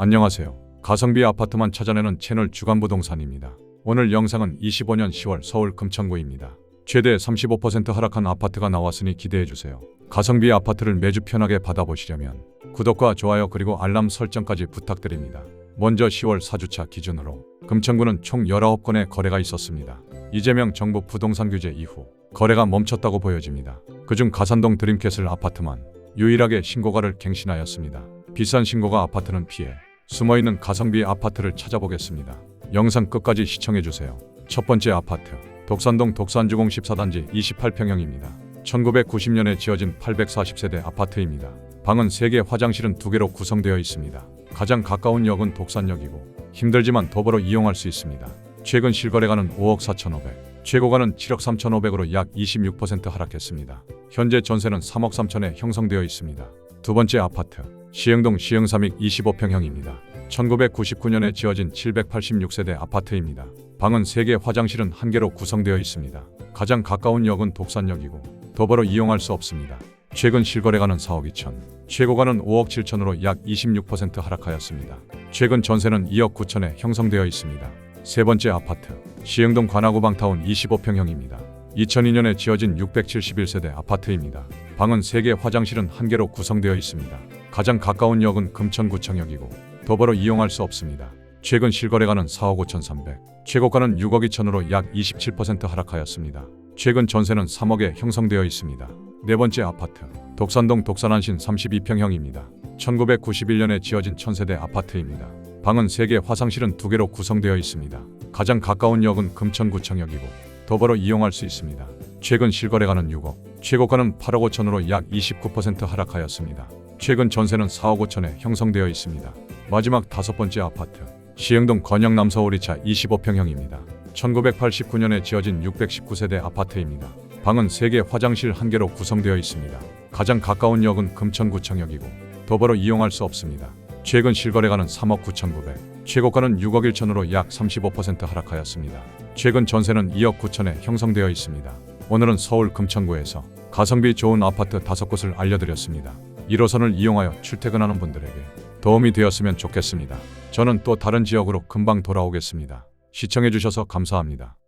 안녕하세요. 가성비 아파트만 찾아내는 채널 주간부동산입니다. 오늘 영상은 25년 10월 서울 금천구입니다. 최대 35% 하락한 아파트가 나왔으니 기대해 주세요. 가성비 아파트를 매주 편하게 받아보시려면 구독과 좋아요 그리고 알람 설정까지 부탁드립니다. 먼저 10월 4주차 기준으로 금천구는 총 19건의 거래가 있었습니다. 이재명 정부 부동산 규제 이후 거래가 멈췄다고 보여집니다. 그중 가산동 드림캐슬 아파트만 유일하게 신고가를 갱신하였습니다. 비싼 신고가 아파트는 피해 숨어있는 가성비 아파트를 찾아보겠습니다. 영상 끝까지 시청해주세요. 첫 번째 아파트 독산동 독산주공 14단지 28평형입니다. 1990년에 지어진 840세대 아파트입니다. 방은 3개, 화장실은 2개로 구성되어 있습니다. 가장 가까운 역은 독산역이고 힘들지만 도보로 이용할 수 있습니다. 최근 실거래가는 5억 4,500, 최고가는 7억 3,500으로 약 26% 하락했습니다. 현재 전세는 3억 3천에 형성되어 있습니다. 두 번째 아파트 시흥동 시흥삼익 25평형입니다. 1999년에 지어진 786세대 아파트입니다. 방은 3개, 화장실은 1개로 구성되어 있습니다. 가장 가까운 역은 독산역이고 도보로 이용할 수 없습니다. 최근 실거래가는 4억 2천, 최고가는 5억 7천으로 약 26% 하락하였습니다. 최근 전세는 2억 9천에 형성되어 있습니다. 세 번째 아파트 시흥동 관악구 방타운 25평형입니다. 2002년에 지어진 671세대 아파트입니다. 방은 3개, 화장실은 1개로 구성되어 있습니다. 가장 가까운 역은 금천구청역이고 도보로 이용할 수 없습니다. 최근 실거래가는 4억 5천 3백, 최고가는 6억 2천으로 약 27% 하락하였습니다. 최근 전세는 3억에 형성되어 있습니다. 네 번째 아파트 독산동 독산안신 32평형입니다. 1991년에 지어진 천세대 아파트입니다. 방은 3개, 화장실은 2개로 구성되어 있습니다. 가장 가까운 역은 금천구청역이고 도보로 이용할 수 있습니다. 최근 실거래가는 6억, 최고가는 8억 5천으로 약 29% 하락하였습니다. 최근 전세는 4억 5천에 형성되어 있습니다. 마지막 다섯 번째 아파트 시흥동 건영 남 서울 2차 25평형입니다. 1989년에 지어진 619세대 아파트입니다. 방은 3개, 화장실 1개로 구성되어 있습니다. 가장 가까운 역은 금천구청역이고 도보로 이용할 수 없습니다. 최근 실거래가는 3억 9,900, 최고가는 6억 1천으로 약 35% 하락하였습니다. 최근 전세는 2억 9천에 형성되어 있습니다. 오늘은 서울 금천구에서 가성비 좋은 아파트 5곳을 알려드렸습니다. 1호선을 이용하여 출퇴근하는 분들에게 도움이 되었으면 좋겠습니다. 저는 또 다른 지역으로 금방 돌아오겠습니다. 시청해주셔서 감사합니다.